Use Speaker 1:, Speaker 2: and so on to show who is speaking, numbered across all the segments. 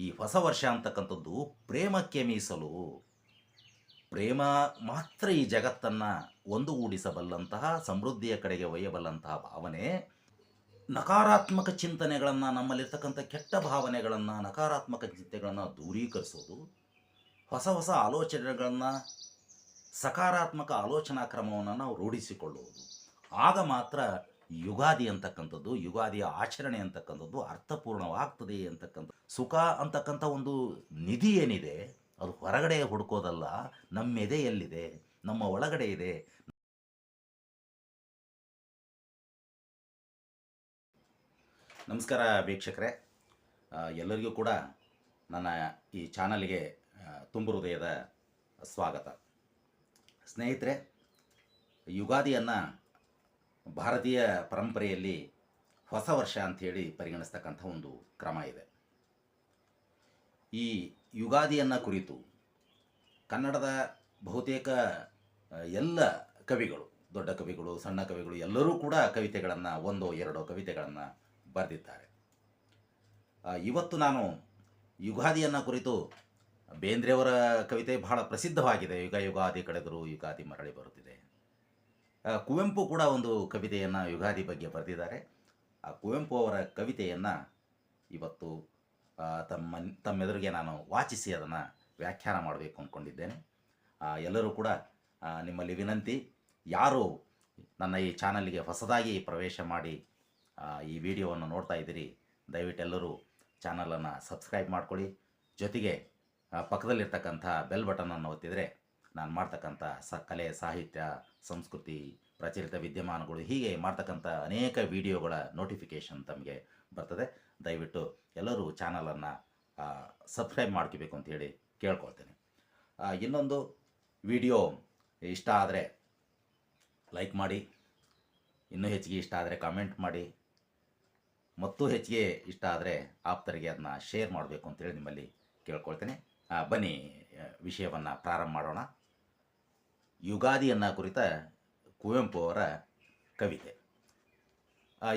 Speaker 1: ಈ ಹೊಸ ವರ್ಷ ಅಂತಕ್ಕಂಥದ್ದು ಪ್ರೇಮಕ್ಕೆ ಮೀಸಲು. ಪ್ರೇಮ ಮಾತ್ರ ಈ ಜಗತ್ತನ್ನು ಒಂದುಗೂಡಿಸಬಲ್ಲಂತಹ, ಸಮೃದ್ಧಿಯ ಕಡೆಗೆ ಒಯ್ಯಬಲ್ಲಂತಹ ಭಾವನೆ, ನಕಾರಾತ್ಮಕ ಚಿಂತನೆಗಳನ್ನು ನಮ್ಮಲ್ಲಿರ್ತಕ್ಕಂಥ ಕೆಟ್ಟ ಭಾವನೆಗಳನ್ನು, ನಕಾರಾತ್ಮಕ ಚಿಂತೆಗಳನ್ನು ದೂರೀಕರಿಸೋದು, ಹೊಸ ಹೊಸ ಆಲೋಚನೆಗಳನ್ನು, ಸಕಾರಾತ್ಮಕ ಆಲೋಚನಾ ಕ್ರಮವನ್ನು ನಾವು ರೂಢಿಸಿಕೊಳ್ಳುವುದು. ಆಗ ಮಾತ್ರ ಯುಗಾದಿ ಅಂತಕ್ಕಂಥದ್ದು, ಯುಗಾದಿಯ ಆಚರಣೆ ಅಂತಕ್ಕಂಥದ್ದು ಅರ್ಥಪೂರ್ಣವಾಗ್ತದೆ ಅಂತಕ್ಕಂಥ, ಸುಖ ಅಂತಕ್ಕಂಥ ಒಂದು ನಿಧಿ ಏನಿದೆ, ಅದು ಹೊರಗಡೆ ಹುಡುಕೋದಲ್ಲ, ನಮ್ಮ ಎದೆಯಲ್ಲಿದೆ, ನಮ್ಮ ಒಳಗಡೆ ಇದೆ. ನಮಸ್ಕಾರ ವೀಕ್ಷಕರೇ. ಎಲ್ಲರಿಗೂ ಕೂಡ ನನ್ನ ಈ ಚಾನಲ್ಗೆ ತುಂಬ ತುಂಬು ಹೃದಯದ ಸ್ವಾಗತ. ಸ್ನೇಹಿತರೆ, ಯುಗಾದಿಯನ್ನು ಭಾರತೀಯ ಪರಂಪರೆಯಲ್ಲಿ ಹೊಸ ವರ್ಷ ಅಂಥೇಳಿ ಪರಿಗಣಿಸ್ತಕ್ಕಂಥ ಒಂದು ಕ್ರಮ ಇದೆ. ಈ ಯುಗಾದಿಯನ್ನು ಕುರಿತು ಕನ್ನಡದ ಬಹುತೇಕ ಎಲ್ಲ ಕವಿಗಳು, ದೊಡ್ಡ ಕವಿಗಳು, ಸಣ್ಣ ಕವಿಗಳು ಎಲ್ಲರೂ ಕೂಡ ಕವಿತೆಗಳನ್ನು, ಒಂದೋ ಎರಡೋ ಕವಿತೆಗಳನ್ನು ಬರೆದಿದ್ದಾರೆ. ಇವತ್ತು ನಾನು ಯುಗಾದಿಯನ್ನು ಕುರಿತು ಬೇಂದ್ರೆಯವರ ಕವಿತೆ ಬಹಳ ಪ್ರಸಿದ್ಧವಾಗಿದೆ. ಯುಗ ಯುಗಾದಿ ಕಳೆದರೂ ಯುಗಾದಿ ಮರಳಿ ಬರುತ್ತಿದೆ. ಕುವೆಂಪು ಕೂಡ ಒಂದು ಕವಿತೆಯನ್ನು ಯುಗಾದಿ ಬಗ್ಗೆ ಬರೆದಿದ್ದಾರೆ. ಆ ಕುವೆಂಪು ಅವರ ಕವಿತೆಯನ್ನು ಇವತ್ತು ತಮ್ಮ, ತಮ್ಮೆದುರಿಗೆ ನಾನು ವಾಚಿಸಿ ಅದನ್ನು ವ್ಯಾಖ್ಯಾನ ಮಾಡಬೇಕು ಅಂದ್ಕೊಂಡಿದ್ದೇನೆ ಎಲ್ಲರೂ ಕೂಡ ನಿಮ್ಮಲ್ಲಿ ವಿನಂತಿ, ಯಾರು ನನ್ನ ಈ ಚಾನಲ್ಗೆ ಹೊಸದಾಗಿ ಪ್ರವೇಶ ಮಾಡಿ ಈ ವಿಡಿಯೋವನ್ನು ನೋಡ್ತಾ ಇದ್ದೀರಿ, ದಯವಿಟ್ಟೆಲ್ಲರೂ ಚಾನಲನ್ನು ಸಬ್ಸ್ಕ್ರೈಬ್ ಮಾಡ್ಕೊಳ್ಳಿ. ಜೊತೆಗೆ ಪಕ್ಕದಲ್ಲಿರ್ತಕ್ಕಂಥ ಬೆಲ್ ಬಟನನ್ನು ಒತ್ತಿದರೆ ನಾನು ಮಾಡ್ತಕ್ಕಂಥ ಸ ಕಲೆ ಸಾಹಿತ್ಯ ಸಂಸ್ಕೃತಿ ಪ್ರಚಲಿತ ವಿದ್ಯಮಾನಗಳು ಹೀಗೆ ಮಾಡ್ತಕ್ಕಂಥ ಅನೇಕ ವಿಡಿಯೋಗಳ ನೋಟಿಫಿಕೇಷನ್ ತಮಗೆ ಬರ್ತದೆ. ದಯವಿಟ್ಟು ಎಲ್ಲರೂ ಚಾನಲನ್ನು ಸಬ್ಸ್ಕ್ರೈಬ್ ಮಾಡ್ಕೋಬೇಕು ಅಂತೇಳಿ ಕೇಳ್ಕೊಳ್ತೇನೆ. ಆ, ಇನ್ನೊಂದು ವಿಡಿಯೋ ಇಷ್ಟ ಆದರೆ ಲೈಕ್ ಮಾಡಿ ಇನ್ನೂ ಹೆಚ್ಚಿಗೆ ಇಷ್ಟ ಆದರೆ ಕಾಮೆಂಟ್ ಮಾಡಿ ಮತ್ತು ಹೆಚ್ಚಿಗೆ ಇಷ್ಟ ಆದರೆ ಆಪ್ತರಿಗೆ ಅದನ್ನ ಶೇರ್ ಮಾಡಬೇಕು ಅಂತೇಳಿ ನಿಮ್ಮಲ್ಲಿ ಕೇಳ್ಕೊಳ್ತೇನೆ. ಬನ್ನಿ ವಿಷಯವನ್ನು ಪ್ರಾರಂಭ ಮಾಡೋಣ. ಯುಗಾದಿಯನ್ನು ಕುರಿತ ಕುವೆಂಪು ಅವರ ಕವಿತೆ.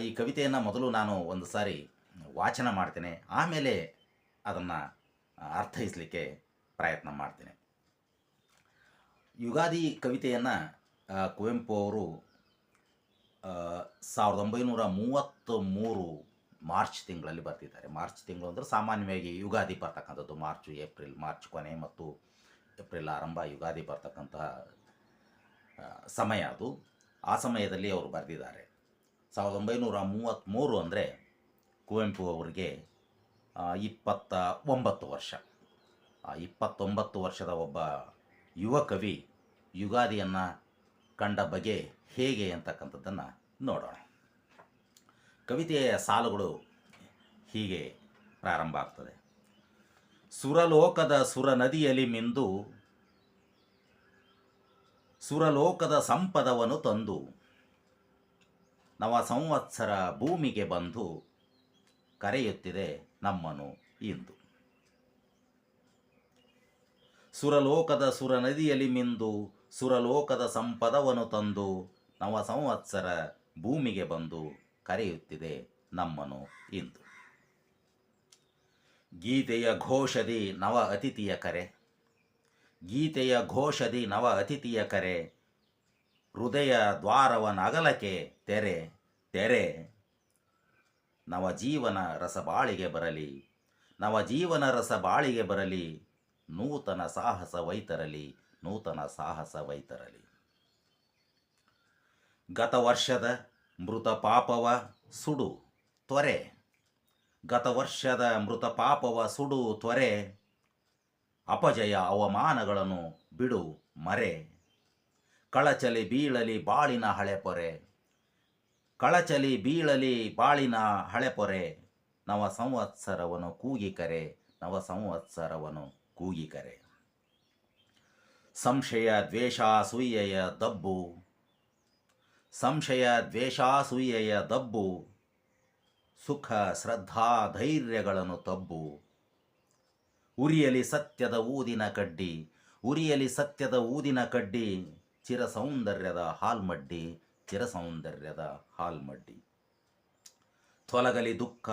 Speaker 1: ಈ ಕವಿತೆಯನ್ನು ಮೊದಲು ನಾನು ಒಂದು ಸಾರಿ ವಾಚನ ಮಾಡ್ತೇನೆ. ಆಮೇಲೆ ಅದನ್ನು ಅರ್ಥೈಸಲಿಕ್ಕೆ ಪ್ರಯತ್ನ ಮಾಡ್ತೇನೆ. ಯುಗಾದಿ ಕವಿತೆಯನ್ನು ಕುವೆಂಪು ಅವರು ಸಾವಿರದ ಒಂಬೈನೂರ ಮೂವತ್ತ್ ಮೂರು ಮಾರ್ಚ್ ತಿಂಗಳಲ್ಲಿ ಬರ್ತಿದ್ದಾರೆ. ಮಾರ್ಚ್ ತಿಂಗಳು ಅಂದರೆ ಸಾಮಾನ್ಯವಾಗಿ ಯುಗಾದಿ ಬರ್ತಕ್ಕಂಥದ್ದು. ಮಾರ್ಚು, ಏಪ್ರಿಲ್, ಮಾರ್ಚ್ ಕೊನೆ ಮತ್ತು ಏಪ್ರಿಲ್ ಆರಂಭ ಯುಗಾದಿ ಬರ್ತಕ್ಕಂತಹ ಸಮಯ ಅದು. ಆ ಸಮಯದಲ್ಲಿ ಅವರು ಬರೆದಿದ್ದಾರೆ. ಸಾವಿರದ ಒಂಬೈನೂರ ಮೂವತ್ತ್ಮೂರು ಅಂದರೆ ಕುವೆಂಪು ಅವರಿಗೆ ಇಪ್ಪತ್ತ ಒಂಬತ್ತು ವರ್ಷ. ಆ, ಇಪ್ಪತ್ತೊಂಬತ್ತು ವರ್ಷದ ಒಬ್ಬ ಯುವ ಕವಿ ಯುಗಾದಿಯನ್ನು ಕಂಡ ಬಗೆ ಹೇಗೆ ಅಂತಕ್ಕಂಥದ್ದನ್ನು ನೋಡೋಣ. ಕವಿತೆಯ ಸಾಲುಗಳು ಹೀಗೆ ಪ್ರಾರಂಭ ಆಗ್ತದೆ. ಸುರಲೋಕದ ಸುರ ನದಿಯಲ್ಲಿ ಮಿಂದು ಸುರಲೋಕದ ಸಂಪದವನ್ನು ತಂದು ನವ ಸಂವತ್ಸರ ಭೂಮಿಗೆ ಬಂದು ಕರೆಯುತ್ತಿದೆ ನಮ್ಮನು ಇಂದು. ಸುರಲೋಕದ ಸುರ ನದಿಯಲ್ಲಿ ಮಿಂದು ಸುರಲೋಕದ ಸಂಪದವನ್ನು ತಂದು ನವ ಸಂವತ್ಸರ ಭೂಮಿಗೆ ಬಂದು ಕರೆಯುತ್ತಿದೆ ನಮ್ಮನು ಇಂದು. ಗೀತೆಯ ಘೋಷದಿ ನವ ಅತಿಥಿಯ ಕರೆ. ಗೀತೆಯ ಘೋಷದಿ ನವ ಅತಿಥಿಯ ಕರೆ, ಹೃದಯ ದ್ವಾರವನಗಲಕ್ಕೆ ತೆರೆ ತೆರೆ. ನವ ಜೀವನ ರಸ ಬಾಳಿಗೆ ಬರಲಿ ನವ ಜೀವನ ರಸ ಬಾಳಿಗೆ ಬರಲಿ, ನೂತನ ಸಾಹಸ ವೈತರಲಿ, ನೂತನ ಸಾಹಸ ವೈತರಲಿ. ಗತ ವರ್ಷದ ಮೃತ ಪಾಪವ ಸುಡು, ತ್ವರೆ. ಗತ ವರ್ಷದ ಮೃತ ಪಾಪವ ಸುಡು, ತ್ವರೆ. ಅಪಜಯ ಅವಮಾನಗಳನ್ನು ಬಿಡು ಮರೆ. ಕಳಚಲಿ ಬೀಳಲಿ ಬಾಳಿನ ಹಳೆಪೊರೆ ಕಳಚಲಿ ಬೀಳಲಿ ಬಾಳಿನ ಹಳೆಪೊರೆ ನವ ಸಂವತ್ಸರವನ್ನು ಕೂಗಿಕರೆ ನವ ಸಂವತ್ಸರವನ್ನು ಕೂಗಿಕರೆ ಸಂಶಯ ದ್ವೇಷಾಸೂಯೆಯ ದಬ್ಬು. ಸಂಶಯ ದ್ವೇಷಾಸೂಯೆಯ ದಬ್ಬು. ಸುಖ, ಶ್ರದ್ಧಾ, ಧೈರ್ಯಗಳನ್ನು ತಬ್ಬು. ಉರಿಯಲಿ ಸತ್ಯದ ಊದಿನ ಕಡ್ಡಿ, ಉರಿಯಲಿ ಸತ್ಯದ ಊದಿನ ಕಡ್ಡಿ ಚಿರ ಸೌಂದರ್ಯದ ಹಾಲ್ಮಡ್ಡಿ ಚಿರ ಸೌಂದರ್ಯದ ಹಾಲ್ಮಡ್ಡಿ. ತೊಲಗಲಿ ದುಃಖ,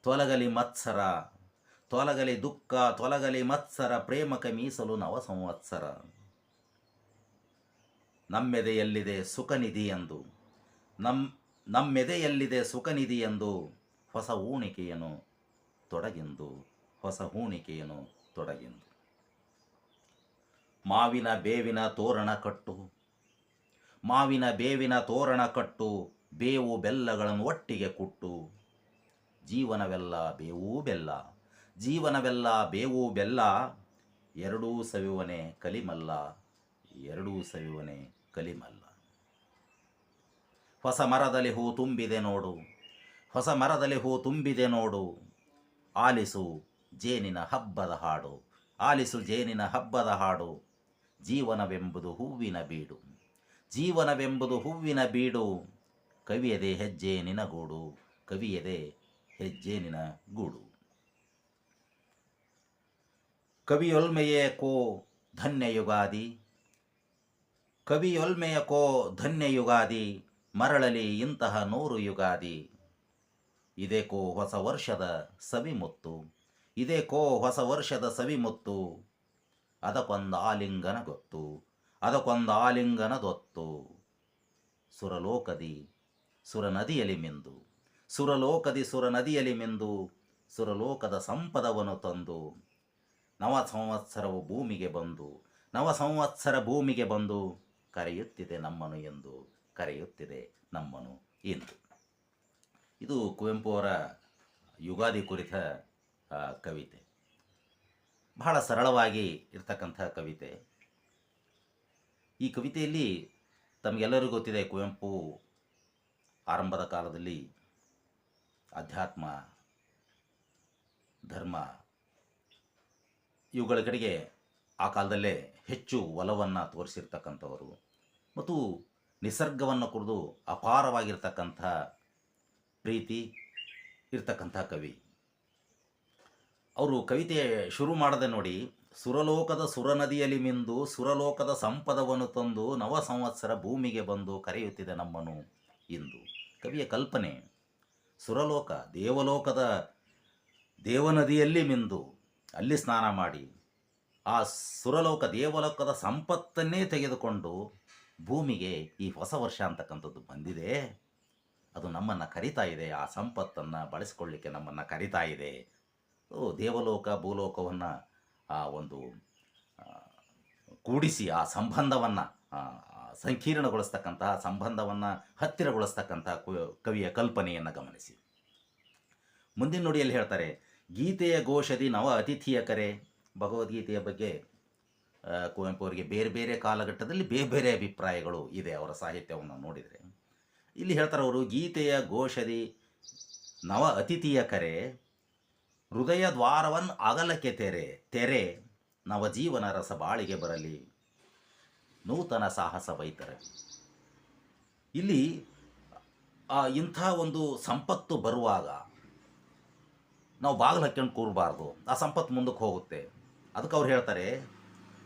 Speaker 1: ತೊಲಗಲಿ ಮತ್ಸರ, ತೊಲಗಲಿ ದುಃಖ, ತೊಲಗಲಿ ಮತ್ಸರ ಪ್ರೇಮಕ ಮೀಸಲು ನವ ಸಂವತ್ಸರ. ನಮ್ಮೆದೆಯಲ್ಲಿದೆ ಸುಖನಿಧಿ ಎಂದು, ನಮ್ ನಮ್ಮೆದೆಯಲ್ಲಿದೆ ಸುಖನಿಧಿ ಎಂದು ಹೊಸ ಊಣಿಕೆಯನ್ನು ತೊಡಗಿಂದು ಹೊಸ ಹೂಣಿಕೆಯನ್ನು ತೊಡಗಿಂದು. ಮಾವಿನ ಬೇವಿನ ತೋರಣ ಕಟ್ಟು. ಮಾವಿನ ಬೇವಿನ ತೋರಣ ಕಟ್ಟು, ಬೇವು ಬೆಲ್ಲಗಳನ್ನು ಒಟ್ಟಿಗೆ ಕುಟ್ಟು. ಜೀವನವೆಲ್ಲ ಬೇವು ಬೆಲ್ಲ. ಜೀವನವೆಲ್ಲ ಬೇವು ಬೆಲ್ಲ. ಎರಡೂ ಸವಿವನೆ ಕಲಿಮಲ್ಲ. ಎರಡೂ ಸವಿವನೆ ಕಲಿಮಲ್ಲ. ಹೊಸ ಮರದಲ್ಲಿ ಹೂ ತುಂಬಿದೆ ನೋಡು. ಹೊಸ ಮರದಲ್ಲಿ ಹೂ ತುಂಬಿದೆ ನೋಡು. ಆಲಿಸು ಜೇನಿನ ಹಬ್ಬದ ಹಾಡು. ಆಲಿಸು ಜೇನಿನ ಹಬ್ಬದ ಹಾಡು. ಜೀವನವೆಂಬುದು ಹೂವಿನ ಬೀಡು. ಜೀವನವೆಂಬುದು ಹೂವಿನ ಬೀಡು. ಕವಿಯದೆ ಹೆಜ್ಜೇನಿನ ಗೂಡು. ಕವಿಯದೆ ಹೆಜ್ಜೇನಿನ ಗೂಡು. ಕವಿಯೊಲ್ಮೆಯೇ ಕೋ ಧನ್ಯ ಯುಗಾದಿ ಕವಿಯೊಲ್ಮೆಯ ಕೋ ಧನ್ಯ ಯುಗಾದಿ ಮರಳಲಿ ಇಂತಹ ನೂರು ಯುಗಾದಿ. ಇದೇಕೋ ಹೊಸ ವರ್ಷದ ಸವಿಮುತ್ತು. ಇದೇಕೋ ಹೊಸ ವರ್ಷದ ಸವಿಮುತ್ತು ಅದಕ್ಕೊಂದು ಆಲಿಂಗನ ಗೊತ್ತು. ಅದಕ್ಕೊಂದು ಆಲಿಂಗನದೊತ್ತು ಸುರಲೋಕದಿ ಸುರ ನದಿಯಲಿ ಮಿಂದು. ಸುರಲೋಕದಿ ಸುರ ನದಿಯಲಿ ಮಿಂದು ಸುರಲೋಕದ ಸಂಪದವನ್ನು ತಂದು. ನವ ಸಂವತ್ಸರವು ಭೂಮಿಗೆ ಬಂದು. ನವ ಸಂವತ್ಸರ ಭೂಮಿಗೆ ಬಂದು. ಕರೆಯುತ್ತಿದೆ ನಮ್ಮನು ಎಂದು. ಕರೆಯುತ್ತಿದೆ ನಮ್ಮನು ಎಂದು. ಇದು ಕುವೆಂಪು ಅವರ ಯುಗಾದಿ ಕುರಿತ ಕವಿತೆ. ಬಹಳ ಸರಳವಾಗಿ ಇರ್ತಕ್ಕಂಥ ಕವಿತೆ. ಈ ಕವಿತೆಯಲ್ಲಿ ತಮಗೆಲ್ಲರಿಗೂ ಗೊತ್ತಿದೆ, ಕುವೆಂಪು ಆರಂಭದ ಕಾಲದಲ್ಲಿ ಅಧ್ಯಾತ್ಮ, ಧರ್ಮ ಇವುಗಳ ಕಡೆಗೆ ಆ ಕಾಲದಲ್ಲೇ ಹೆಚ್ಚು ಒಲವನ್ನು ತೋರಿಸಿರ್ತಕ್ಕಂಥವರು ಮತ್ತು ನಿಸರ್ಗವನ್ನು ಕುರಿದು ಅಪಾರವಾಗಿರ್ತಕ್ಕಂಥ ಪ್ರೀತಿ ಇರ್ತಕ್ಕಂಥ ಕವಿ. ಅವರು ಕವಿತೆ ಶುರು ಮಾಡದೆ ನೋಡಿ, ಸುರಲೋಕದ ಸುರನದಿಯಲ್ಲಿ ಮಿಂದು ಸುರಲೋಕದ ಸಂಪದವನ್ನು ತಂದು ನವ ಸಂವತ್ಸರ ಭೂಮಿಗೆ ಬಂದು ಕರೆಯುತ್ತಿದೆ ನಮ್ಮನು ಇಂದು. ಕವಿಯ ಕಲ್ಪನೆ, ಸುರಲೋಕ, ದೇವಲೋಕದ ದೇವನದಿಯಲ್ಲಿ ಮಿಂದು ಅಲ್ಲಿ ಸ್ನಾನ ಮಾಡಿ, ಆ ಸುರಲೋಕ ದೇವಲೋಕದ ಸಂಪತ್ತನ್ನೇ ತೆಗೆದುಕೊಂಡು ಭೂಮಿಗೆ ಈ ಹೊಸ ವರ್ಷ ಅಂತಕ್ಕಂಥದ್ದು ಬಂದಿದೆ. ಅದು ನಮ್ಮನ್ನು ಕರಿತಾ ಇದೆ, ಆ ಸಂಪತ್ತನ್ನು ಬಳಸಿಕೊಳ್ಳಿಕ್ಕೆ ನಮ್ಮನ್ನು ಕರಿತಾ ಇದೆ. ದೇವಲೋಕ, ಭೂಲೋಕವನ್ನು, ಆ, ಒಂದು ಕೂಡಿಸಿ ಆ ಸಂಬಂಧವನ್ನು ಸಂಕೀರ್ಣಗೊಳಿಸ್ತಕ್ಕಂತಹ ಸಂಬಂಧವನ್ನು ಹತ್ತಿರಗೊಳಿಸ್ತಕ್ಕಂಥ ಕವಿಯ ಕಲ್ಪನೆಯನ್ನು ಗಮನಿಸಿ. ಮುಂದಿನ ನುಡಿಯಲ್ಲಿ ಹೇಳ್ತಾರೆ, ಗೀತೆಯ ಘೋಷದಿ ನವ ಅತಿಥಿಯ ಕರೆ. ಭಗವದ್ಗೀತೆಯ ಬಗ್ಗೆ ಕುವೆಂಪು ಅವರಿಗೆ ಬೇರೆ ಬೇರೆ ಕಾಲಘಟ್ಟದಲ್ಲಿ ಬೇರೆ ಬೇರೆ ಅಭಿಪ್ರಾಯಗಳು ಇದೆ ಅವರ ಸಾಹಿತ್ಯವನ್ನು ನೋಡಿದರೆ. ಇಲ್ಲಿ ಹೇಳ್ತಾರೆ ಅವರು, ಗೀತೆಯ ಘೋಷದಿ ನವ ಅತಿಥಿಯ ಕರೆ ಹೃದಯ ದ್ವಾರವನ್ನು ಅಗಲಕ್ಕೆ ತೆರೆ ತೆರೆ ನವಜೀವನ ರಸ ಬಾಳಿಗೆ ಬರಲಿ. ನೂತನ ಸಾಹಸ ವೈತರಲಿ ಇಲ್ಲಿ ಇಂಥ ಒಂದು ಸಂಪತ್ತು ಬರುವಾಗ ನಾವು ಬಾಗಿಲು ಹಾಕ್ಕೊಂಡು ಕೂರಬಾರ್ದು. ಆ ಸಂಪತ್ತು ಮುಂದಕ್ಕೆ ಹೋಗುತ್ತೆ. ಅದಕ್ಕೆ ಅವ್ರು ಹೇಳ್ತಾರೆ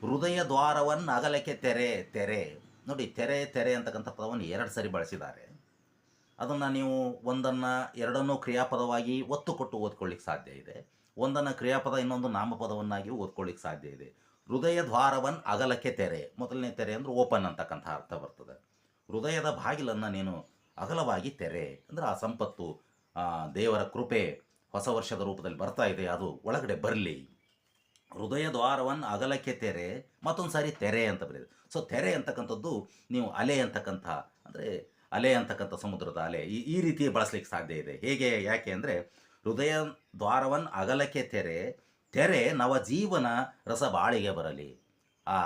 Speaker 1: ಹೃದಯ ದ್ವಾರವನ್ನು ಅಗಲಕ್ಕೆ ತೆರೆ ತೆರೆ. ನೋಡಿ, ತೆರೆ ತೆರೆ ಅಂತಕ್ಕಂಥ ಪದವನ್ನು ಎರಡು ಸರಿ ಬಳಸಿದ್ದಾರೆ. ಅದನ್ನು ನೀವು ಒಂದನ್ನು ಎರಡನ್ನೂ ಕ್ರಿಯಾಪದವಾಗಿ ಒತ್ತು ಕೊಟ್ಟು ಓದ್ಕೊಳ್ಳಿಕ್ಕೆ ಸಾಧ್ಯ ಇದೆ. ಒಂದನ್ನು ಕ್ರಿಯಾಪದ, ಇನ್ನೊಂದು ನಾಮಪದವನ್ನಾಗಿ ಓದ್ಕೊಳ್ಳಿಕ್ಕೆ ಸಾಧ್ಯ ಇದೆ. ಹೃದಯ ದ್ವಾರವನ್ನು ಅಗಲಕ್ಕೆ ತೆರೆ. ಮೊದಲನೇ ತೆರೆ ಅಂದರೆ ಓಪನ್ ಅಂತಕ್ಕಂಥ ಅರ್ಥ ಬರ್ತದೆ. ಹೃದಯದ ಬಾಗಿಲನ್ನು ನೀನು ಅಗಲವಾಗಿ ತೆರೆ. ಅಂದರೆ ಆ ಸಂಪತ್ತು ದೇವರ ಕೃಪೆ ಹೊಸ ವರ್ಷದ ರೂಪದಲ್ಲಿ ಬರ್ತಾ ಇದೆ, ಅದು ಒಳಗಡೆ ಬರಲಿ. ಹೃದಯ ದ್ವಾರವನ್ನು ಅಗಲಕ್ಕೆ ತೆರೆ ಮತ್ತೊಂದು ಸಾರಿ ತೆರೆ ಅಂತ ಬರೀ ಸೊ ತೆರೆ ಅಂತಕ್ಕಂಥದ್ದು ನೀವು ಅಲೆ ಅಂತಕ್ಕಂಥ, ಅಂದರೆ ಅಲೆ ಅಂತಕ್ಕಂಥ ಸಮುದ್ರದ ಅಲೆ. ಈ ಈ ರೀತಿ ಬಳಸ್ಲಿಕ್ಕೆ ಸಾಧ್ಯ ಇದೆ. ಹೇಗೆ, ಯಾಕೆ ಅಂದರೆ ಹೃದಯ ದ್ವಾರವನ್ನು ಅಗಲಕ್ಕೆ ತೆರೆ ತೆರೆ ನವಜೀವನ ರಸ ಬಾಳಿಗೆ ಬರಲಿ. ಆ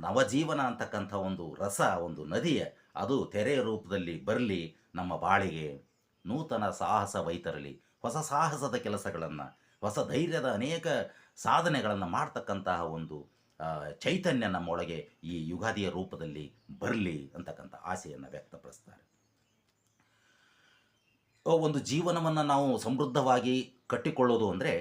Speaker 1: ನವಜೀವನ ಅಂತಕ್ಕಂಥ ಒಂದು ರಸ, ಒಂದು ನದಿಯ, ಅದು ತೆರೆ ರೂಪದಲ್ಲಿ ಬರಲಿ, ನಮ್ಮ ಬಾಳಿಗೆ. ನೂತನ ಸಾಹಸ ವೈತರಲಿ. ಹೊಸ ಸಾಹಸದ ಕೆಲಸಗಳನ್ನು, ಹೊಸ ಧೈರ್ಯದ ಅನೇಕ ಸಾಧನೆಗಳನ್ನು ಮಾಡ್ತಕ್ಕಂತಹ ಒಂದು ಚೈತನ್ಯ ನಮ್ಮೊಳಗೆ ಈ ಯುಗಾದಿಯ ರೂಪದಲ್ಲಿ ಬರಲಿ ಅಂತಕ್ಕಂಥ ಆಸೆಯನ್ನು ವ್ಯಕ್ತಪಡಿಸ್ತಾರೆ. ಒಂದು ಜೀವನವನ್ನು ನಾವು ಸಮೃದ್ಧವಾಗಿ ಕಟ್ಟಿಕೊಳ್ಳೋದು ಅಂದರೆ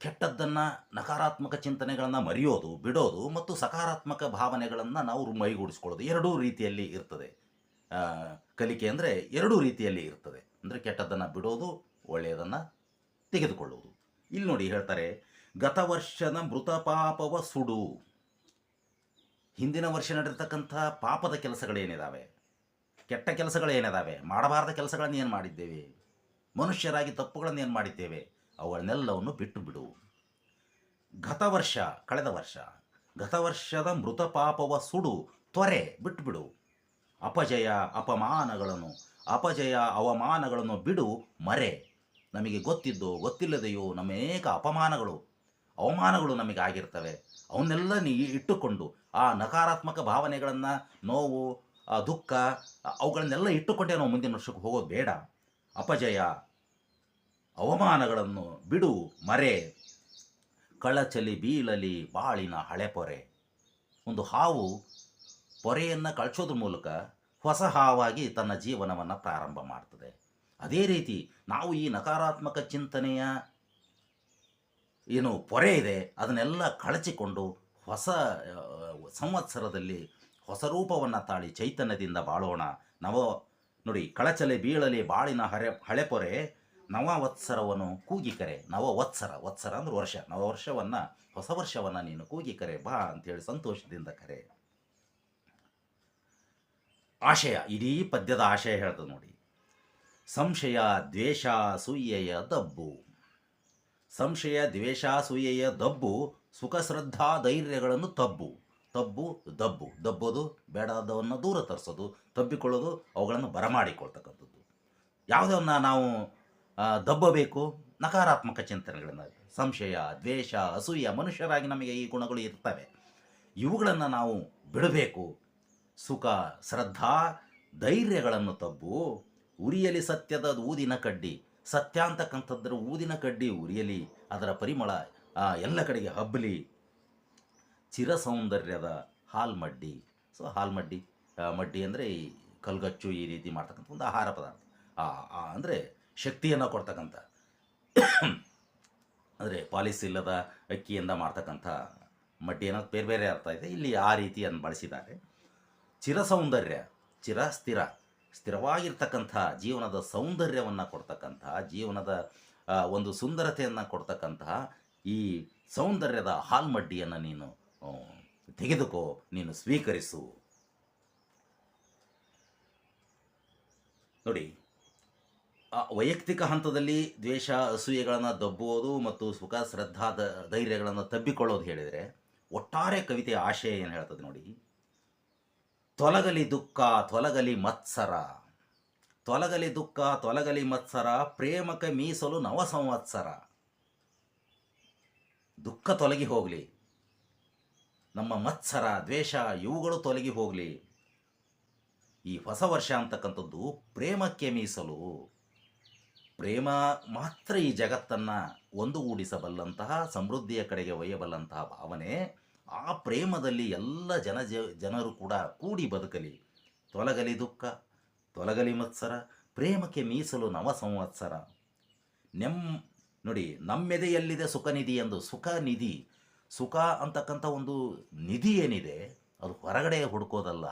Speaker 1: ಕೆಟ್ಟದ್ದನ್ನು ನಕಾರಾತ್ಮಕ ಚಿಂತನೆಗಳನ್ನು ಮರೆಯೋದು, ಬಿಡೋದು ಮತ್ತು ಸಕಾರಾತ್ಮಕ ಭಾವನೆಗಳನ್ನು ನಾವು ಮೈಗೂಡಿಸ್ಕೊಳ್ಳೋದು. ಎರಡೂ ರೀತಿಯಲ್ಲಿ ಇರ್ತದೆ. ಕಲಿಕೆ ಅಂದರೆ ಎರಡೂ ರೀತಿಯಲ್ಲಿ ಇರ್ತದೆ. ಅಂದರೆ ಕೆಟ್ಟದ್ದನ್ನು ಬಿಡೋದು, ಒಳ್ಳೆಯದನ್ನು ತೆಗೆದುಕೊಳ್ಳೋದು. ಇಲ್ಲಿ ನೋಡಿ ಹೇಳ್ತಾರೆ, ಗತವರ್ಷದ ಮೃತ ಪಾಪವ ಸುಡು ಹಿಂದಿನ ವರ್ಷ ನಡೆದಿರ್ತಕ್ಕಂಥ ಪಾಪದ ಕೆಲಸಗಳೇನಿದ್ದಾವೆ ಕೆಟ್ಟ ಕೆಲಸಗಳೇನಿದ್ದಾವೆ ಮಾಡಬಾರದ ಕೆಲಸಗಳನ್ನು ಏನು ಮಾಡಿದ್ದೇವೆ? ಮನುಷ್ಯರಾಗಿ ತಪ್ಪುಗಳನ್ನು ಏನು ಮಾಡಿದ್ದೇವೆ? ಅವುಗಳನ್ನೆಲ್ಲವನ್ನು ಬಿಟ್ಟು ಬಿಡು. ಗತ ವರ್ಷ, ಕಳೆದ ವರ್ಷ, ಗತ ವರ್ಷದ ಮೃತ ಪಾಪವ ಸುಡು ತ್ವರೆ ಬಿಟ್ಟುಬಿಡು ಅಪಜಯ, ಅಪಮಾನಗಳನ್ನು, ಅಪಜಯ, ಅವಮಾನಗಳನ್ನು ಬಿಡು, ಮರೆ. ನಮಗೆ ಗೊತ್ತಿದ್ದೋ, ಗೊತ್ತಿಲ್ಲದೆಯೋ ನಮ್ಮ ಅನೇಕ ಅಪಮಾನಗಳು, ಅವಮಾನಗಳು ನಮಗೆ ಆಗಿರ್ತವೆ ಅವನ್ನೆಲ್ಲ ನೀ ಇಟ್ಟುಕೊಂಡು ಆ ನಕಾರಾತ್ಮಕ ಭಾವನೆಗಳನ್ನು, ನೋವು ದುಃಖ ಅವುಗಳನ್ನೆಲ್ಲ ಇಟ್ಟುಕೊಂಡೆ ನಾವು ಮುಂದಿನ ವರ್ಷಕ್ಕೆ ಹೋಗೋದು ಬೇಡ. ಅಪಜಯ, ಅವಮಾನಗಳನ್ನು ಬಿಡು, ಮರೆ. ಕಳಚಲಿ, ಬೀಳಲಿ, ಬಾಳಿನ ಹಳೆ ಪೊರೆ. ಒಂದು ಹಾವು ಪೊರೆಯನ್ನು ಕಳಿಸೋದ್ರ ಮೂಲಕ ಹೊಸ ಹಾವಾಗಿ ತನ್ನ ಜೀವನವನ್ನು ಪ್ರಾರಂಭ ಮಾಡ್ತದೆ. ಅದೇ ರೀತಿ ನಾವು ಈ ನಕಾರಾತ್ಮಕ ಚಿಂತನೆಯ ಏನು ಪೊರೆ ಇದೆ, ಅದನ್ನೆಲ್ಲ ಕಳಚಿಕೊಂಡು ಹೊಸ ಸಂವತ್ಸರದಲ್ಲಿ ಹೊಸ ರೂಪವನ್ನು ತಾಳಿ ಚೈತನ್ಯದಿಂದ ಬಾಳೋಣ. ನವ, ನೋಡಿ, ಕಳಚಲೆ ಬೀಳಲಿ ಬಾಳಿನ ಹರೆ, ಹಳೆ ಪೊರೆ, ನವವತ್ಸರವನ್ನು ಕೂಗಿ ಕರೆ. ನವವತ್ಸರ, ವತ್ಸರ ಅಂದ್ರೆ ವರ್ಷ. ನವ ನವವರ್ಷವನ್ನು, ಹೊಸ ವರ್ಷವನ್ನು ನೀನು ಕೂಗಿ ಕರೆ ಬಾ ಅಂತೇಳಿ ಸಂತೋಷದಿಂದ ಕರೆ. ಆಶಯ, ಇಡೀ ಪದ್ಯದ ಆಶಯ ಹೇಳ್ತದೆ ನೋಡಿ. ಸಂಶಯ, ದ್ವೇಷ, ಸೂಯ್ಯಯ ದಬ್ಬು. ಸಂಶಯ ದ್ವೇಷಾಸೂಯೆಯ ದಬ್ಬು, ಸುಖ, ಶ್ರದ್ಧಾ, ಧೈರ್ಯಗಳನ್ನು ತಬ್ಬು. ತಬ್ಬು, ದಬ್ಬು. ದಬ್ಬೋದು ಬೇಡದವನ್ನು ದೂರ ತರಿಸೋದು, ತಬ್ಬಿಕೊಳ್ಳೋದು, ಅವುಗಳನ್ನು ಬರಮಾಡಿಕೊಳ್ತಕ್ಕಂಥದ್ದು. ಯಾವುದನ್ನು ನಾವು ದಬ್ಬಬೇಕು? ನಕಾರಾತ್ಮಕ ಚಿಂತನೆಗಳನ್ನು. ಸಂಶಯ, ದ್ವೇಷ, ಅಸೂಯ, ಮನುಷ್ಯರಾಗಿ ನಮಗೆ ಈ ಗುಣಗಳು ಇರ್ತವೆ. ಇವುಗಳನ್ನು ನಾವು ಬಿಡಬೇಕು. ಸುಖ, ಶ್ರದ್ಧಾ, ಧೈರ್ಯಗಳನ್ನು ತಬ್ಬು. ಉರಿಯಲಿ ಸತ್ಯದ ಊದಿನ ಕಡ್ಡಿ. ಸತ್ಯ ಅಂತಕ್ಕಂಥದ್ರ ಊದಿನ ಕಡ್ಡಿ ಉರಿಯಲಿ, ಅದರ ಪರಿಮಳ ಎಲ್ಲ ಕಡೆಗೆ ಹಬ್ಬಲಿ ಚಿರ ಸೌಂದರ್ಯದ ಹಾಲ್ಮಡ್ಡಿ ಸೊ ಹಾಲ್ಮಡ್ಡಿ ಮಡ್ಡಿ ಅಂದರೆ ಈ ಕಲ್ಗಚ್ಚು ಈ ರೀತಿ ಮಾಡ್ತಕ್ಕಂಥ ಒಂದು ಆಹಾರ ಪದಾರ್ಥ. ಅಂದರೆ ಶಕ್ತಿಯನ್ನು ಕೊಡ್ತಕ್ಕಂಥ. ಅಂದರೆ ಪಾಲಿಸ್ ಇಲ್ಲದ ಅಕ್ಕಿಯಿಂದ ಮಾಡ್ತಕ್ಕಂಥ ಮಡ್ಡಿ ಅನ್ನೋದು ಬೇರೆ ಬೇರೆ ಅರ್ಥ ಇದೆ. ಇಲ್ಲಿ ಆ ರೀತಿಯನ್ನು ಬಳಸಿದ್ದಾರೆ. ಚಿರ ಸೌಂದರ್ಯ ಚಿರ ಸ್ಥಿರ ಸ್ಥಿರವಾಗಿರ್ತಕ್ಕಂಥ ಜೀವನದ ಸೌಂದರ್ಯವನ್ನು ಕೊಡ್ತಕ್ಕಂತಹ ಜೀವನದ ಒಂದು ಸುಂದರತೆಯನ್ನು ಕೊಡ್ತಕ್ಕಂತಹ ಈ ಸೌಂದರ್ಯದ ಹಾಲ್ಮಡ್ಡಿಯನ್ನು ನೀನು ತೆಗೆದುಕೋ, ನೀನು ಸ್ವೀಕರಿಸು. ನೋಡಿ ವೈಯಕ್ತಿಕ ಹಂತದಲ್ಲಿ ದ್ವೇಷ, ಅಸೂಯೆಗಳನ್ನು ದಬ್ಬುವುದು ಮತ್ತು ಸುಖ, ಶ್ರದ್ಧಾ ಧೈರ್ಯಗಳನ್ನು ತಬ್ಬಿಕೊಳ್ಳೋದು ಹೇಳಿದರೆ, ಒಟ್ಟಾರೆ ಕವಿತೆಯ ಆಶಯ ಏನು ಹೇಳ್ತದೆ ನೋಡಿ ತೊಲಗಲಿ ದುಃಖ, ತೊಲಗಲಿ ಮತ್ಸರ. ತೊಲಗಲಿ ದುಃಖ, ತೊಲಗಲಿ ಮತ್ಸರ ಪ್ರೇಮಕ ಮೀಸಲು ನವ ಸಂವತ್ಸರ. ದುಃಖ ತೊಲಗಿ ಹೋಗಲಿ. ನಮ್ಮ ಮತ್ಸರ, ದ್ವೇಷ ಇವುಗಳು ತೊಲಗಿ ಹೋಗಲಿ. ಈ ಹೊಸ ವರ್ಷ ಅಂತಕ್ಕಂಥದ್ದು ಪ್ರೇಮಕ್ಕೆ ಮೀಸಲು. ಪ್ರೇಮ ಮಾತ್ರ ಈ ಜಗತ್ತನ್ನು ಒಂದುಗೂಡಿಸಬಲ್ಲಂತಹ ಸಮೃದ್ಧಿಯ ಕಡೆಗೆ ಒಯ್ಯಬಲ್ಲಂತಹ ಭಾವನೆ. ಆ ಪ್ರೇಮದಲ್ಲಿ ಎಲ್ಲ ಜನ ಜನರು ಕೂಡ ಕೂಡಿ ಬದುಕಲಿ. ತೊಲಗಲಿ ದುಃಖ, ತೊಲಗಲಿ ಮತ್ಸರ, ಪ್ರೇಮಕ್ಕೆ ಮೀಸಲು ನವ ಸಂವತ್ಸರ. ನೆಮ್ ನೋಡಿ, ನಮ್ಮೆದೆಯಲ್ಲಿದೆ ಸುಖ ನಿಧಿ ಎಂದು. ಸುಖ ನಿಧಿ ಸುಖ ಅಂತಕ್ಕಂಥ ಒಂದು ನಿಧಿ ಏನಿದೆ, ಅದು ಹೊರಗಡೆ ಹುಡುಕೋದಲ್ಲ,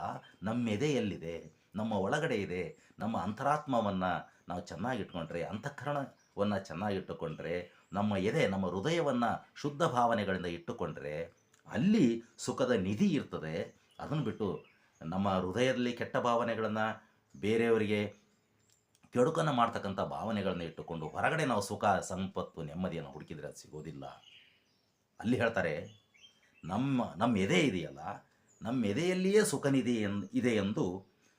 Speaker 1: ನಮ್ಮೆದೆಯಲ್ಲಿದೆ, ನಮ್ಮ ಒಳಗಡೆ ಇದೆ, ನಮ್ಮ ಅಂತರಾತ್ಮವನ್ನು ನಾವು ಚೆನ್ನಾಗಿಟ್ಕೊಂಡ್ರೆ, ಅಂತಃಕರಣವನ್ನು ಚೆನ್ನಾಗಿಟ್ಟುಕೊಂಡ್ರೆ, ನಮ್ಮ ಎದೆ, ನಮ್ಮ ಹೃದಯವನ್ನು ಶುದ್ಧ ಭಾವನೆಗಳಿಂದ ಇಟ್ಟುಕೊಂಡ್ರೆ ಅಲ್ಲಿ ಸುಖದ ನಿಧಿ ಇರ್ತದೆ. ಅದನ್ನು ಬಿಟ್ಟು ನಮ್ಮ ಹೃದಯದಲ್ಲಿ ಕೆಟ್ಟ ಭಾವನೆಗಳನ್ನು ಬೇರೆಯವರಿಗೆ ಕೆಡುಕನ್ನು ಮಾಡ್ತಕ್ಕಂಥ ಭಾವನೆಗಳನ್ನು ಇಟ್ಟುಕೊಂಡು ಹೊರಗಡೆ ನಾವು ಸುಖ, ಸಂಪತ್ತು, ನೆಮ್ಮದಿಯನ್ನು ಹುಡುಕಿದರೆ ಅದು ಸಿಗೋದಿಲ್ಲ. ಅಲ್ಲಿ ಹೇಳ್ತಾರೆ, ನಮ್ಮ ನಮ್ಮ ಎದೆ ಇದೆಯಲ್ಲ, ನಮ್ಮ ಎದೆಯಲ್ಲಿಯೇ ಸುಖ ನಿಧಿ ಎನ್, ಇದೆ ಎಂದು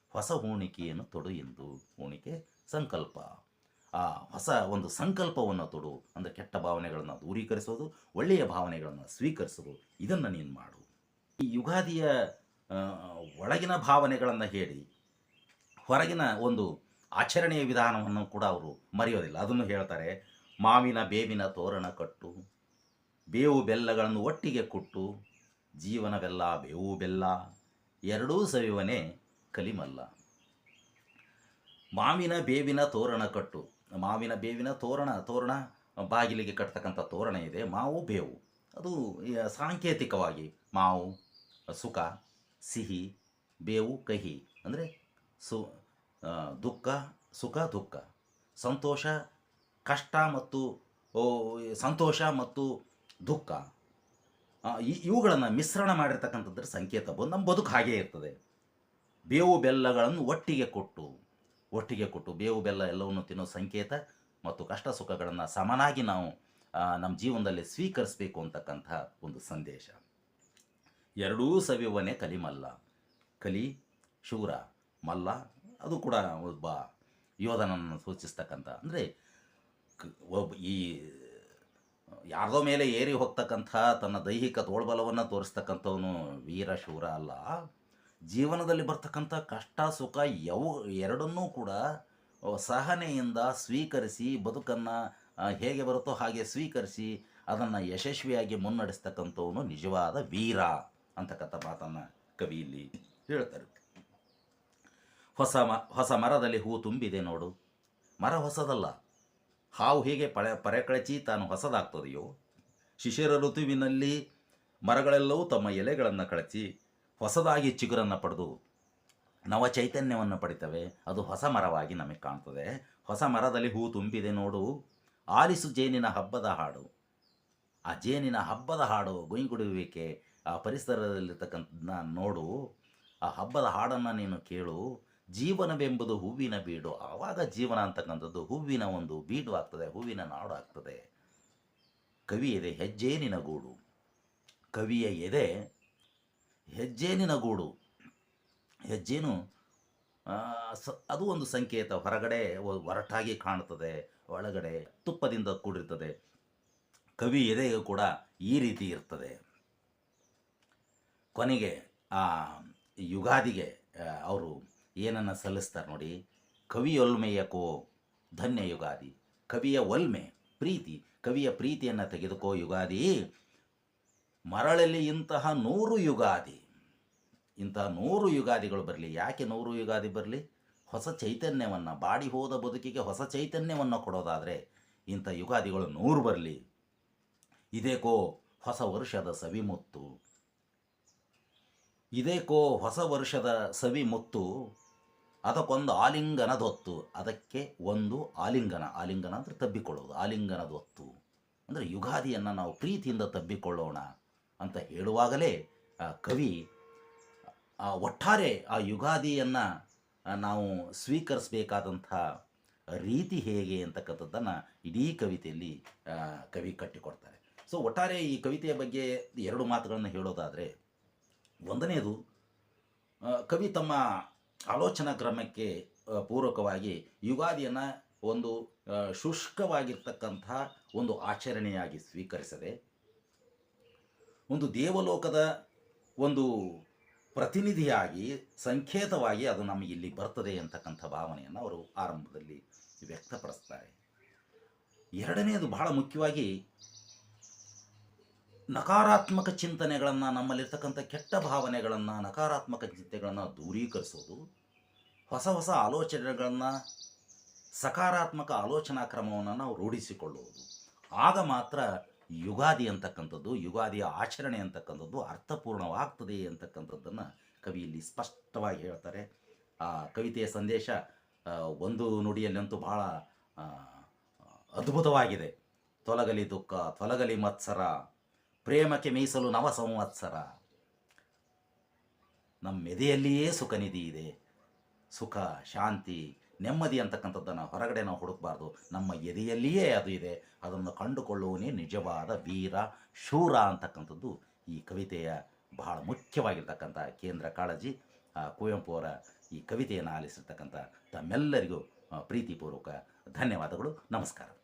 Speaker 1: ಹೊಸ ಹೂಣಿಕೆಯನ್ನು ತೊಡು ಎಂದು ಹೂಣಿಕೆ ಸಂಕಲ್ಪ. ಆ ಹೊಸ ಒಂದು ಸಂಕಲ್ಪವನ್ನು ತೊಡು, ಅಂದರೆ ಕೆಟ್ಟ ಭಾವನೆಗಳನ್ನು ದೂರೀಕರಿಸೋದು, ಒಳ್ಳೆಯ ಭಾವನೆಗಳನ್ನು ಸ್ವೀಕರಿಸೋದು, ಇದನ್ನು ನೀನು ಮಾಡು. ಈ ಯುಗಾದಿಯ ಒಳಗಿನ ಭಾವನೆಗಳನ್ನು ಹೇಳಿ, ಹೊರಗಿನ ಒಂದು ಆಚರಣೆಯ ವಿಧಾನವನ್ನು ಕೂಡ ಅವರು ಮರೆಯೋದಿಲ್ಲ. ಅದನ್ನು ಹೇಳ್ತಾರೆ, ಮಾವಿನ ಬೇವಿನ ತೋರಣ ಕಟ್ಟು, ಬೇವು ಬೆಲ್ಲಗಳನ್ನು ಒಟ್ಟಿಗೆ ಕೊಟ್ಟು, ಜೀವನವೆಲ್ಲ ಬೇವು ಬೆಲ್ಲ, ಎರಡೂ ಸವಿವನೇ ಕಲಿಮಲ್ಲ. ಮಾವಿನ ಬೇವಿನ ತೋರಣ ಕಟ್ಟು ಮಾವಿನ ಬೇವಿನ ತೋರಣ ತೋರಣ, ಬಾಗಿಲಿಗೆ ಕಟ್ತಕ್ಕಂಥ ತೋರಣ ಇದೆ, ಮಾವು, ಬೇವು. ಅದು ಸಾಂಕೇತಿಕವಾಗಿ ಮಾವು, ಸುಖ, ಸಿಹಿ, ಬೇವು, ಕಹಿ. ಅಂದರೆ ಸು ದುಃಖ, ಸುಖ, ದುಃಖ. ಸಂತೋಷ, ಕಷ್ಟ ಮತ್ತು ಸಂತೋಷ ಮತ್ತು ದುಃಖ. ಇವುಗಳನ್ನು ಮಿಶ್ರಣ ಮಾಡಿರ್ತಕ್ಕಂಥದ್ರ ಸಂಕೇತ ಬಂದು ನಮ್ಮ ಬದುಕು ಹಾಗೇ ಇರ್ತದೆ. ಬೇವು ಬೆಲ್ಲಗಳನ್ನು ಒಟ್ಟಿಗೆ ಕೊಟ್ಟು ಒಟ್ಟಿಗೆ ಕೊಟ್ಟು ಬೇವು ಬೆಲ್ಲ ಎಲ್ಲವನ್ನು ತಿನ್ನೋ ಸಂಕೇತ ಮತ್ತು ಕಷ್ಟ ಸುಖಗಳನ್ನು ಸಮನಾಗಿ ನಾವು ನಮ್ಮ ಜೀವನದಲ್ಲಿ ಸ್ವೀಕರಿಸಬೇಕು ಅಂತಕ್ಕಂಥ ಒಂದು ಸಂದೇಶ. ಎರಡೂ ಸವಿಯುವನೇ ಕಲಿಮಲ್ಲ. ಕಲಿ, ಶೂರ, ಮಲ್ಲ, ಅದು ಕೂಡ ಒಬ್ಬ ಯೋಧನನ್ನು ಸೂಚಿಸ್ತಕ್ಕಂಥ, ಅಂದರೆ ಒಬ್ಬ ಈ, ಯಾರದೋ ಮೇಲೆ ಏರಿ ಹೋಗ್ತಕ್ಕಂಥ ತನ್ನ ದೈಹಿಕ ತೋಳ್ಬಲವನ್ನು ತೋರಿಸ್ತಕ್ಕಂಥವನು ವೀರ, ಶೂರ ಅಲ್ಲ. ಜೀವನದಲ್ಲಿ ಬರ್ತಕ್ಕಂಥ ಕಷ್ಟ, ಸುಖ ಯಾವ ಎರಡನ್ನೂ ಕೂಡ ಸಹನೆಯಿಂದ ಸ್ವೀಕರಿಸಿ, ಬದುಕನ್ನು ಹೇಗೆ ಬರುತ್ತೋ ಹಾಗೆ ಸ್ವೀಕರಿಸಿ, ಅದನ್ನು ಯಶಸ್ವಿಯಾಗಿ ಮುನ್ನಡೆಸ್ತಕ್ಕಂಥವನು ನಿಜವಾದ ವೀರ ಅಂತಕ್ಕಂಥ ಮಾತನ್ನು ಕವಿ ಇಲ್ಲಿ ಹೇಳ್ತಾರೆ. ಹೊಸ ಮ, ಹೊಸ ಮರದಲ್ಲಿ ಹೂ ತುಂಬಿದೆ ನೋಡು. ಮರ ಹೊಸದಲ್ಲ. ಹಾವು ಹೇಗೆ ಪಳೆ, ಪರೆಕಳಚಿ ತಾನು ಹೊಸದಾಗ್ತದೆಯೋ. ಶಿಶಿರ ಋತುವಿನಲ್ಲಿ ಮರಗಳೆಲ್ಲವೂ ತಮ್ಮ ಎಲೆಗಳನ್ನು ಕಳಚಿ ಹೊಸದಾಗಿ ಚಿಗುರನ್ನು ಪಡೆದು ನವ ಚೈತನ್ಯವನ್ನು ಪಡಿತವೆ. ಅದು ಹೊಸ ಮರವಾಗಿ ನಮಗೆ ಕಾಣ್ತದೆ. ಹೊಸ ಮರದಲ್ಲಿ ಹೂ ತುಂಬಿದೆ ನೋಡು. ಆಲಿಸು ಜೇನಿನ ಹಬ್ಬದ ಹಾಡು. ಆ ಜೇನಿನ ಹಬ್ಬದ ಹಾಡು ಗುಂಗುಡುವಿಕೆ ಆ ಪರಿಸರದಲ್ಲಿರ್ತಕ್ಕಂಥದ್ದನ್ನ ನೋಡು. ಆ ಹಬ್ಬದ ಹಾಡನ್ನು ನೀನು ಕೇಳು. ಜೀವನವೆಂಬುದು ಹೂವಿನ ಬೀಡು. ಆವಾಗ ಜೀವನ ಅಂತಕ್ಕಂಥದ್ದು ಹೂವಿನ ಒಂದು ಬೀಡು ಆಗ್ತದೆ, ಹೂವಿನ ನಾಡು ಆಗ್ತದೆ. ಕವಿ ಎದೆ ಹೆಜ್ಜೇನಿನ ಗೂಡು ಕವಿಯ ಎದೆ ಹೆಜ್ಜೇನಿನ ಗೂಡು ಹೆಜ್ಜೇನು ಅದು ಒಂದು ಸಂಕೇತ. ಹೊರಗಡೆ ಒರಟಾಗಿ ಕಾಣುತ್ತದೆ. ಒಳಗಡೆ ತುಪ್ಪದಿಂದ ಕೂಡಿರ್ತದೆ. ಕವಿ ಎದೆಯು ಕೂಡ ಈ ರೀತಿ ಇರ್ತದೆ. ಕೊನೆಗೆ, ಆ, ಯುಗಾದಿಗೆ ಅವರು ಏನನ್ನು ಸಲ್ಲಿಸ್ತಾರೆ ನೋಡಿ. ಕವಿಯೊಲ್ಮೆಯ ಕೋ, ಧನ್ಯ ಯುಗಾದಿ. ಕವಿಯ ಒಲ್ಮೆ, ಪ್ರೀತಿ. ಕವಿಯ ಪ್ರೀತಿಯನ್ನು ತೆಗೆದುಕೋ ಯುಗಾದಿ. ಮರಳಲ್ಲಿ ಇಂತಹ ನೂರು ಯುಗಾದಿ. ಇಂತಹ ನೂರು ಯುಗಾದಿಗಳು ಬರಲಿ, ಯಾಕೆ ನೂರು ಯುಗಾದಿ ಬರಲಿ? ಹೊಸ ಚೈತನ್ಯವನ್ನು, ಬಾಡಿ ಹೋದ ಬದುಕಿಗೆ ಹೊಸ ಚೈತನ್ಯವನ್ನು ಕೊಡೋದಾದರೆ ಇಂಥ ಯುಗಾದಿಗಳು ನೂರು ಬರಲಿ. ಇದೇಕೋ ಹೊಸ ವರ್ಷದ ಸವಿಮುತ್ತು ಇದೇಕೋ ಹೊಸ ವರ್ಷದ ಸವಿಮುತ್ತು ಅದಕ್ಕೊಂದು ಆಲಿಂಗನದೊತ್ತು ಅದಕ್ಕೆ ಒಂದು ಆಲಿಂಗನ. ಆಲಿಂಗನ ಅಂದರೆ ತಬ್ಬಿಕೊಳ್ಳೋದು. ಆಲಿಂಗನದೊತ್ತು ಅಂದರೆ ಯುಗಾದಿಯನ್ನು ನಾವು ಪ್ರೀತಿಯಿಂದ ತಬ್ಬಿಕೊಳ್ಳೋಣ ಅಂತ ಹೇಳುವಾಗಲೇ ಕವಿ ಆ, ಒಟ್ಟಾರೆ ಆ ಯುಗಾದಿಯನ್ನು ನಾವು ಸ್ವೀಕರಿಸಬೇಕಾದಂಥ ರೀತಿ ಹೇಗೆ ಅಂತಕ್ಕಂಥದ್ದನ್ನು ಇಡೀ ಕವಿತೆಯಲ್ಲಿ ಕವಿ ಕಟ್ಟಿಕೊಡ್ತಾರೆ. ಸೊ ಒಟ್ಟಾರೆ ಈ ಕವಿತೆಯ ಬಗ್ಗೆ ಎರಡು ಮಾತುಗಳನ್ನು ಹೇಳೋದಾದರೆ, ಒಂದನೇದು ಕವಿ ತಮ್ಮ ಆಲೋಚನಾ ಕ್ರಮಕ್ಕೆ ಪೂರಕವಾಗಿ ಯುಗಾದಿಯನ್ನು ಒಂದು ಶುಷ್ಕವಾಗಿರ್ತಕ್ಕಂಥ ಒಂದು ಆಚರಣೆಯಾಗಿ ಸ್ವೀಕರಿಸದೆ, ಒಂದು ದೇವಲೋಕದ ಒಂದು ಪ್ರತಿನಿಧಿಯಾಗಿ, ಸಂಕೇತವಾಗಿ ಅದು ನಮಗೆ ಇಲ್ಲಿ ಬರ್ತದೆ ಅಂತಕ್ಕಂಥ ಭಾವನೆಯನ್ನು ಅವರು ಆರಂಭದಲ್ಲಿ ವ್ಯಕ್ತಪಡಿಸ್ತಾರೆ. ಎರಡನೆಯದು ಬಹಳ ಮುಖ್ಯವಾಗಿ ನಕಾರಾತ್ಮಕ ಚಿಂತನೆಗಳನ್ನು, ನಮ್ಮಲ್ಲಿರ್ತಕ್ಕಂಥ ಕೆಟ್ಟ ಭಾವನೆಗಳನ್ನು, ನಕಾರಾತ್ಮಕ ಚಿಂತೆಗಳನ್ನು ದೂರೀಕರಿಸೋದು, ಹೊಸ ಹೊಸ ಆಲೋಚನೆಗಳನ್ನು, ಸಕಾರಾತ್ಮಕ ಆಲೋಚನಾ ಕ್ರಮವನ್ನು ನಾವು ರೂಢಿಸಿಕೊಳ್ಳುವುದು. ಆಗ ಮಾತ್ರ ಯುಗಾದಿ ಅಂತಕ್ಕಂಥದ್ದು, ಯುಗಾದಿಯ ಆಚರಣೆ ಅಂತಕ್ಕಂಥದ್ದು ಅರ್ಥಪೂರ್ಣವಾಗ್ತದೆ ಅಂತಕ್ಕಂಥದ್ದನ್ನು ಕವಿಯಲ್ಲಿ ಸ್ಪಷ್ಟವಾಗಿ ಹೇಳ್ತಾರೆ. ಆ ಕವಿತೆಯ ಸಂದೇಶ ಒಂದು ನುಡಿಯಲ್ಲಂತೂ ಬಹಳ ಅದ್ಭುತವಾಗಿದೆ. ತೊಲಗಲಿ ದುಃಖ, ತೊಲಗಲಿ ಮತ್ಸರ, ಪ್ರೇಮಕ್ಕೆ ಮೀಸಲು ನವ ಸಂವತ್ಸರ. ನಮ್ಮ ಮೆದೆಯಲ್ಲಿಯೇ ಸುಖ ನಿಧಿ ಇದೆ. ಸುಖ, ಶಾಂತಿ ನೆಮ್ಮದಿ ಅಂತಕ್ಕಂಥದ್ದನ್ನು ಹೊರಗಡೆ ನಾವು ಹುಡುಕಬಾರ್ದು. ನಮ್ಮ ಎದೆಯಲ್ಲಿಯೇ ಅದು ಇದೆ. ಅದನ್ನು ಕಂಡುಕೊಳ್ಳುವನೇ ನಿಜವಾದ ವೀರ, ಶೂರ ಅಂತಕ್ಕಂಥದ್ದು ಈ ಕವಿತೆಯ ಬಹಳ ಮುಖ್ಯವಾಗಿರ್ತಕ್ಕಂಥ ಕೇಂದ್ರ ಕಾಳಜಿ. ಕುವೆಂಪು ಅವರ ಈ ಕವಿತೆಯನ್ನು ಆಲಿಸಿರ್ತಕ್ಕಂಥ ತಮ್ಮೆಲ್ಲರಿಗೂ ಪ್ರೀತಿಪೂರ್ವಕ ಧನ್ಯವಾದಗಳು. ನಮಸ್ಕಾರ.